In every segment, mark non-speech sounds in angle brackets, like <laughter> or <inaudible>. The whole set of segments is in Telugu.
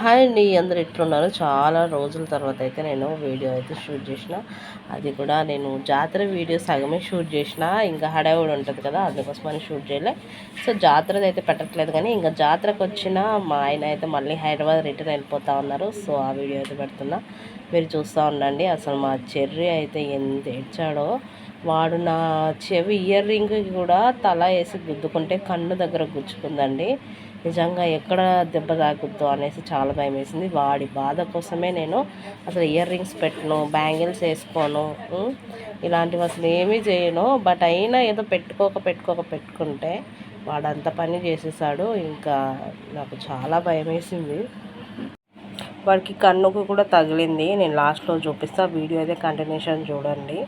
హాయ్ అండి అందరు ఎట్లున్నారు? చాలా రోజుల తర్వాత అయితే నేను వీడియో అయితే షూట్ చేసిన. అది కూడా నేను జాతర వీడియో సగమే షూట్ చేసిన. ఇంకా హడావుడు ఉంటుంది కదా అందుకోసమని షూట్ చేయలే. సో జాతరది అయితే పెట్టట్లేదు కానీ ఇంకా జాతరకు వచ్చిన మా ఆయన అయితే మళ్ళీ హైదరాబాద్ రిటర్న్ వెళ్ళిపోతా ఉన్నారు. సో ఆ వీడియో అయితే పెడుతున్నా. మీరు చూస్తూ ఉండండి అసలు మా చెర్రీ అయితే ఎంత ఏడ్చాడో. వాడు నా చెవి ఇయర్ రింగ్ కూడా తల వేసి గుద్దుకుంటే కన్ను దగ్గర గుచ్చుకుందండి. నిజంగా ఎక్కడ దెబ్బ తాకుద్దో అనేసి చాలా భయం వేసింది. వాడి బాధ కోసమే నేను అసలు ఇయర్ రింగ్స్ పెట్టను బ్యాంగిల్స్ వేసుకోను ఇలాంటివి అసలు ఏమీ చేయను. బట్ అయినా ఏదో పెట్టుకోక పెట్టుకోక పెట్టుకుంటే వాడు అంత పని చేసేసాడు. ఇంకా నాకు చాలా భయం వేసింది. వాడికి కన్నుకు కూడా తగిలింది. నేను లాస్ట్లో చూపిస్తా. వీడియో అయితే కంటిన్యూషన్ చూడండి.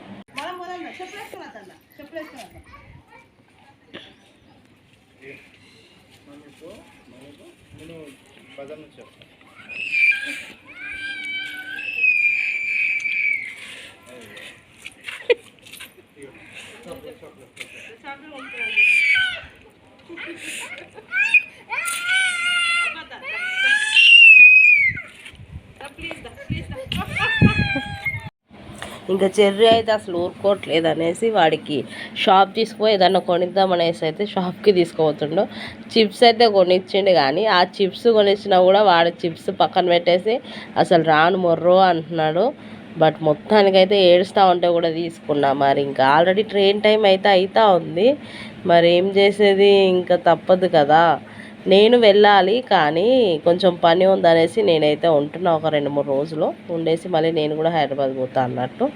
సో మనకు నేను బజార్ నుంచి చెప్తాను <laughs> చాక్లెట్ చాక్లెట్ చాక్లెట్. ఇంకా చెర్రీ అయితే అసలు ఊరుకోవట్లేదు అనేసి వాడికి షాప్ తీసుకుపోయి ఏదన్నా కొనిద్దాం అనేసి అయితే షాప్కి తీసుకుపోతుండు. చిప్స్ అయితే కొనిచ్చిండు కానీ ఆ చిప్స్ కొనిచ్చినా కూడా వాడు చిప్స్ పక్కన పెట్టేసి అసలు రాను మొర్రో అంటున్నాడు. బట్ మొత్తానికైతే ఏడుస్తూ ఉంటే కూడా తీసుకున్నా మరి. ఇంకా ఆల్రెడీ ట్రైన్ టైం అయితే అవుతా ఉంది. మరి ఏం చేసేది? ఇంకా తప్పదు కదా. నేను వెళ్ళాలి కానీ కొంచెం పని ఉందనేసి నేనైతే ఉంటున్నా ఒక రెండు మూడు రోజులు. ఉండేసి మళ్ళీ నేను కూడా హైదరాబాద్ పోతా అన్నట్టు.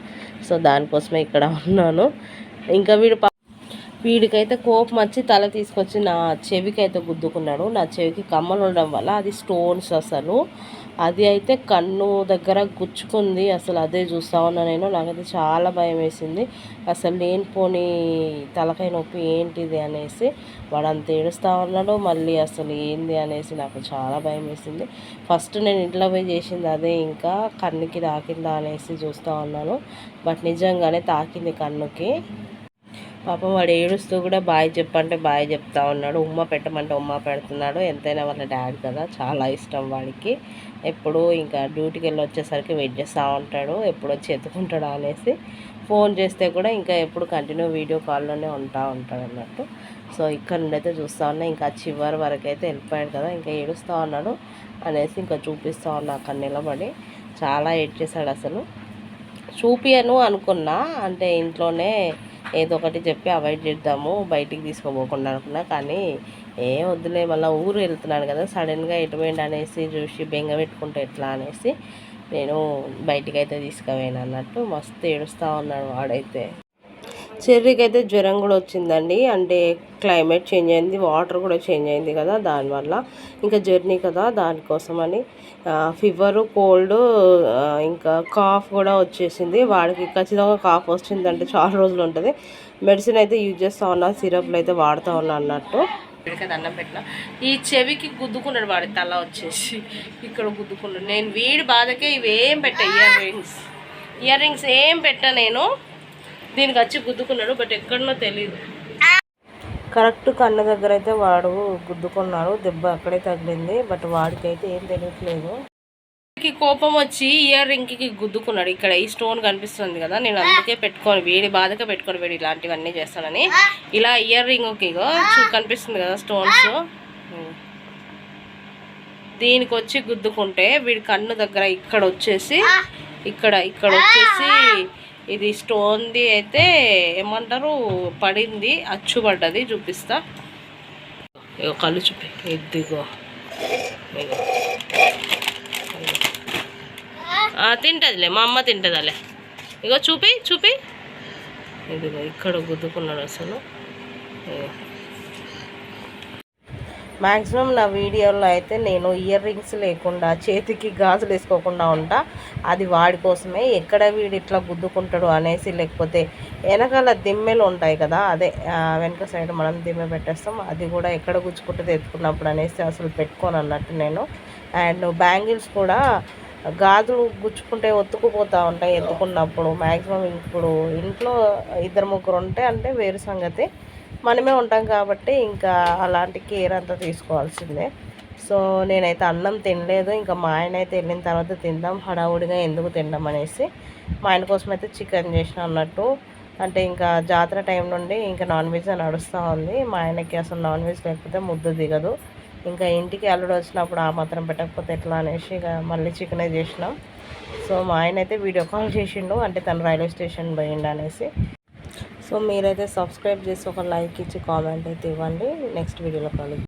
సో దానికోసమే ఇక్కడ ఉన్నాను. ఇంకా వీడు వీడికైతే కోపం వచ్చి తల తీసుకొచ్చి నా చెవికి అయితే గుద్దుకున్నాడు. నా చెవికి కమ్మలు ఉండడం వల్ల అది స్టోన్స్ అసలు. అది అయితే కన్ను దగ్గర గుచ్చుకుంది. అసలు అదే చూస్తా ఉన్నా నేను. నాకైతే చాలా భయం వేసింది. అసలు లేనిపోని తలకాయ నొప్పి ఏంటిది అనేసి వాడు అంత ఏడుస్తూ ఉన్నాడు. మళ్ళీ అసలు ఏంది అనేసి నాకు చాలా భయం వేసింది. ఫస్ట్ నేను ఇంట్లో పోయి చేసింది అదే. ఇంకా కన్నుకి తాకిందా అనేసి చూస్తూ ఉన్నాను. బట్ నిజంగానే తాకింది కన్నుకి. పాపం వాడు ఏడుస్తూ కూడా బాయ్ చెప్పంటే బాయ్ చెప్తా ఉన్నాడు. ఉమ్మ పెట్టమంటే ఉమ్మ పెడుతున్నాడు. ఎంతైనా వాళ్ళ డాడీ కదా చాలా ఇష్టం వాడికి. ఎప్పుడు ఇంకా డ్యూటీకి వెళ్ళి వచ్చేసరికి వెయిట్ చేస్తూ ఉంటాడు. ఎప్పుడు వచ్చి ఎత్తుకుంటాడు అనేసి ఫోన్ చేస్తే కూడా ఇంకా ఎప్పుడు కంటిన్యూ వీడియో కాల్లోనే ఉంటా ఉంటాడు అన్నట్టు. సో ఇక్కడ నుండి అయితే చూస్తూ ఉన్నా ఇంకా చివరి వరకు అయితే వెళ్ళిపోయాడు కదా ఇంకా ఏడుస్తూ ఉన్నాడు అనేసి ఇంకా చూపిస్తూ ఉన్నా అక్కడ నిలబడి. చాలా ఏడ్ చేశాడు అసలు. చూపియను అనుకున్నా అంటే ఇంట్లోనే ఏదో ఒకటి చెప్పి అవాయిడ్ చేద్దాము బయటికి తీసుకోపోకుండా అనుకున్నా. కానీ ఏం వద్దులే మళ్ళీ ఊరు వెళ్తున్నాను కదా సడన్గా ఎటు అనేసి చూసి బెంగ పెట్టుకుంటే ఎట్లా అనేసి నేను బయటికి అయితే తీసుకుపోయాను అన్నట్టు మస్తు ఏడుస్తూ ఉన్నాడు వాడైతే. చెర్రీకి అయితే జ్వరం కూడా వచ్చిందండి. అంటే క్లైమేట్ చేంజ్ అయింది వాటర్ కూడా చేంజ్ అయింది కదా దానివల్ల. ఇంకా జర్నీ కదా దానికోసమని. ఫీవరు కోల్డ్ ఇంకా కాఫ్ కూడా వచ్చేసింది. వాడికి ఖచ్చితంగా కాఫ్ వచ్చిందంటే చాలా రోజులు ఉంటుంది. మెడిసిన్ అయితే యూజ్ చేస్తూ ఉన్నా సిరప్లు అయితే వాడుతూ ఉన్నా అన్నట్టు. అన్నం పెట్టిన. ఈ చెవికి గుద్దుకున్నాడు వాడి తల వచ్చేసి. ఇక్కడ గుద్దుకున్నాడు. నేను వీడి బాధకే ఇవేం పెట్టా ఇయర్ రింగ్స్. ఇయర్ రింగ్స్ ఏం పెట్టా నేను? దీనికి వచ్చి గుద్దుకున్నాడు బట్ ఎక్కడనో తెలియదు కరెక్ట్ కన్ను దగ్గర అయితే వాడు గుద్దుకున్నాడు దెబ్బ అక్కడే తగిలింది బట్ వాడికి అయితే ఏం తెలియట్లేదు. కోపం వచ్చి ఇయర్ రింగ్కి గుద్దుకున్నాడు. ఇక్కడ ఈ స్టోన్ కనిపిస్తుంది కదా నేను అందుకే పెట్టుకొని వీడి బాధగా పెట్టుకొని వీడి ఇలాంటివన్నీ చేస్తానని. ఇలా ఇయర్ రింగ్కి ఇగో చూ కనిపిస్తుంది కదా స్టోన్స్. దీనికి వచ్చి గుద్దుకుంటే వీడి కన్ను దగ్గర ఇక్కడ వచ్చేసి ఇక్కడ ఇక్కడ వచ్చేసి ఇది స్టోన్ది అయితే ఏమంటారు? పడింది అచ్చు పడ్డది చూపిస్తా. ఇగో కళ్ళు చూపి ఇదిగో. ఇగో తింటదిలే మా అమ్మ తింటదలే. ఇగో చూపి చూపి. ఇదిగో ఇక్కడ గుద్దుకున్నాడు అసలు. మ్యాక్సిమం నా వీడియోలో అయితే నేను ఇయర్ రింగ్స్ లేకుండా చేతికి గాజులు వేసుకోకుండా ఉంటా. అది వాడి కోసమే ఎక్కడ వీడు ఇట్లా గుద్దుకుంటాడు అనేసి లేకపోతే వెనకాల దిమ్మెలు ఉంటాయి కదా అదే వెనక సైడ్ మనం దిమ్మె పెట్టేస్తాం. అది కూడా ఎక్కడ గుచ్చుకుంటుంది ఎత్తుకున్నప్పుడు అనేసి అసలు పెట్టుకోను అన్నట్టు నేను. అండ్ బ్యాంగిల్స్ కూడా గాజులు గుచ్చుకుంటే ఒత్తుకుపోతూ ఉంటాయి ఎత్తుకున్నప్పుడు. మ్యాక్సిమం ఇప్పుడు ఇంట్లో ఇద్దరు ముగ్గురు ఉంటే అంటే వేరు సంగతి. మనమే ఉంటాం కాబట్టి ఇంకా అలాంటి కేర్ అంతా తీసుకోవాల్సిందే. సో నేనైతే అన్నం తినలేదు. ఇంకా మా ఆయన అయితే వెళ్ళిన తర్వాత తిందాం హడావుడిగా ఎందుకు తిందాం అనేసి. మా ఆయన కోసం అయితే చికెన్ చేసిన అన్నట్టు. అంటే ఇంకా జాతర టైం నుండి ఇంకా నాన్ వెజ్ నడుస్తూ ఉంది. మా ఆయనకి అసలు నాన్ వెజ్ లేకపోతే ముద్దు దిగదు. ఇంకా ఇంటికి అల్లుడు వచ్చినప్పుడు ఆ మాత్రం పెట్టకపోతే ఎట్లా అనేసి ఇక మళ్ళీ చికెనే చేసినాం. సో మా ఆయన అయితే వీడియో కాల్ చేసిండు. అంటే తను రైల్వే స్టేషన్ పోయిండు అనేసి. సో మీరైతే సబ్స్క్రైబ్ చేసి ఒక లైక్ ఇచ్చి కామెంట్ అయితే ఇవ్వండి. నెక్స్ట్ వీడియోలో కలుద్దాం.